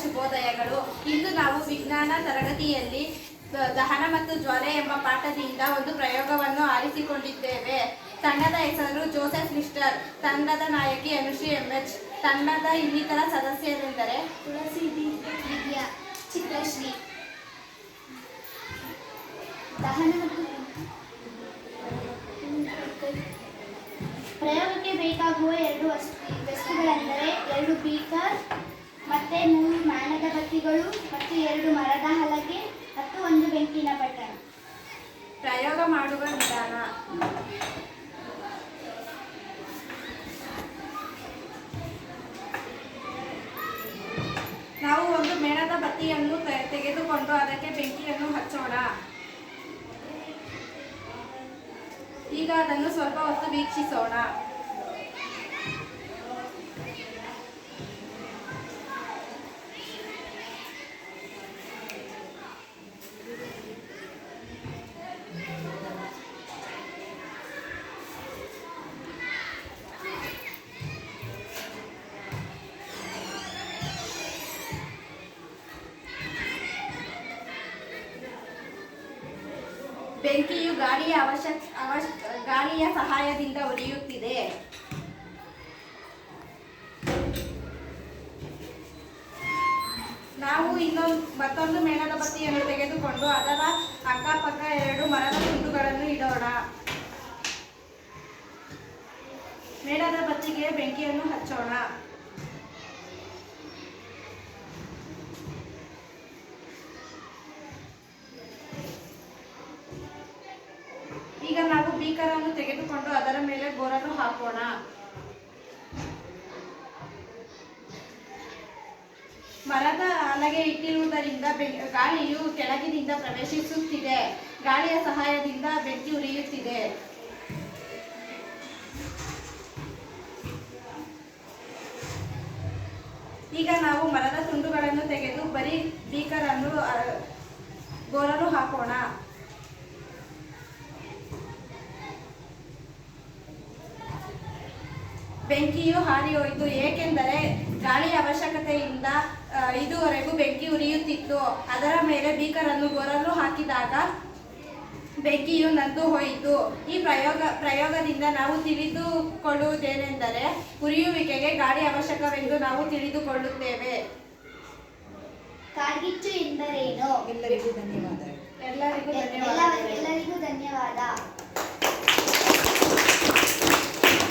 ಶುಭೋದಯಗಳು. ಇಂದು ನಾವು ವಿಜ್ಞಾನ ತರಗತಿಯಲ್ಲಿ ದಹನ ಮತ್ತು ಜ್ವರ ಎಂಬ ಪಾಠದಿಂದ ಒಂದು ಪ್ರಯೋಗವನ್ನು ಆರಿಸಿಕೊಂಡಿದ್ದೇವೆ. ತಂಡದ ಹೆಸರು ಜೋಸೆಫ್ ಲಿಸ್ಟರ್, ತಂಡದ ನಾಯಕಿ ಅನುಶ್ರೀ ಎಂಎಚ್, ತಂಡದ ಇನ್ನಿತರ ಸದಸ್ಯರೆಂದರೆ ತುಳಸಿ ಚಿತ್ರಶ್ರೀ. ದಹನ ಪ್ರಯೋಗಕ್ಕೆ ಬೇಕಾಗುವ ಎರಡು ವಸ್ತು, ವಸ್ತುಗಳೆಂದರೆ ಎರಡು ಬೀಕರ್ ಮತ್ತೆ ಮೂರು ಮೇಣದ ಬತ್ತಿಗಳು ಮತ್ತು ಎರಡು ಮರದ ಹಲಗೆ ಮತ್ತು ಒಂದು ಬೆಂಕಿನ ಪಟ್ಟಣ. ಪ್ರಯೋಗ ಮಾಡುವ ವಿಧಾನ. ನಾವು ಒಂದು ಮೇಣದ ಬತ್ತಿಯನ್ನು ತೆಗೆದುಕೊಂಡು ಅದಕ್ಕೆ ಬೆಂಕಿಯನ್ನು ಹಚ್ಚೋಣ. ಈಗ ಅದನ್ನು ಸ್ವಲ್ಪ ಹೊತ್ತು ವೀಕ್ಷಿಸೋಣ. ಬೆಂಕಿಯು ಗಾಳಿಯ ಅವಶ್ಯಕ ಅವಶ್, ಗಾಳಿಯ ಸಹಾಯದಿಂದ ಉರಿಯುತ್ತಿದೆ ನಾವು ಇನ್ನೊಂದು, ಮತ್ತೊಂದು ಮೇಣದ ಬತ್ತಿಯನ್ನು ತೆಗೆದುಕೊಂಡು ಅದರ ಅಕ್ಕಪಕ್ಕ ಎರಡು ಮರದ ತುಂಡುಗಳನ್ನು ಇಡೋಣ. ಮೇಣದ ಬತ್ತಿಗೆ ಬೆಂಕಿಯನ್ನು ಹಚ್ಚೋಣ. ಬೀಕರನ್ನು ತೆಗೆದುಕೊಂಡು ಅದರ ಮೇಲೆ ಗೋರನ್ನು ಹಾಕೋಣ. ಮರದ ಹಲಗೆ ಇಟ್ಟಿರುವುದರಿಂದ ಗಾಳಿಯು ಕೆಳಗಿನಿಂದ ಪ್ರವೇಶಿಸುತ್ತಿದೆ. ಗಾಳಿಯ ಸಹಾಯದಿಂದ ಬೆಂಕಿ ಉರಿಯುತ್ತಿದೆ. ಈಗ ನಾವು ಮರದ ತುಂಡುಗಳನ್ನು ತೆಗೆದು ಬರೀ ಬೀಕರನ್ನು ಗೋರಲು ಹಾಕೋಣ. ಬೆಂಕಿಯು ಹಾರಿ ಹೋಯಿತು. ಏಕೆಂದರೆ ಗಾಳಿಯ ಅವಶ್ಯಕತೆಯಿಂದ ಇದುವರೆಗೂ ಬೆಂಕಿ ಉರಿಯುತ್ತಿತ್ತು. ಅದರ ಮೇಲೆ ಬೀಕರನ್ನು ಗೊರಲು ಹಾಕಿದಾಗ ಬೆಂಕಿಯು ನಂದು ಹೋಯಿತು. ಈ ಪ್ರಯೋಗ ಪ್ರಯೋಗದಿಂದ ನಾವು ತಿಳಿದುಕೊಳ್ಳುವುದೇನೆಂದರೆ ಉರಿಯುವಿಕೆಗೆ ಗಾಳಿ ಅವಶ್ಯಕವೆಂದು ನಾವು ತಿಳಿದುಕೊಳ್ಳುತ್ತೇವೆ. ಕಾಡ್ಗಿಚ್ಚು ಎಂದರೇನು? ಎಲ್ಲರಿಗೂ ಧನ್ಯವಾದ. ಎಲ್ಲರಿಗೂ ಧನ್ಯವಾದ. ಧನ್ಯವಾದಗಳು ಎಲ್ಲರಿಗೂ ಧನ್ಯವಾದ.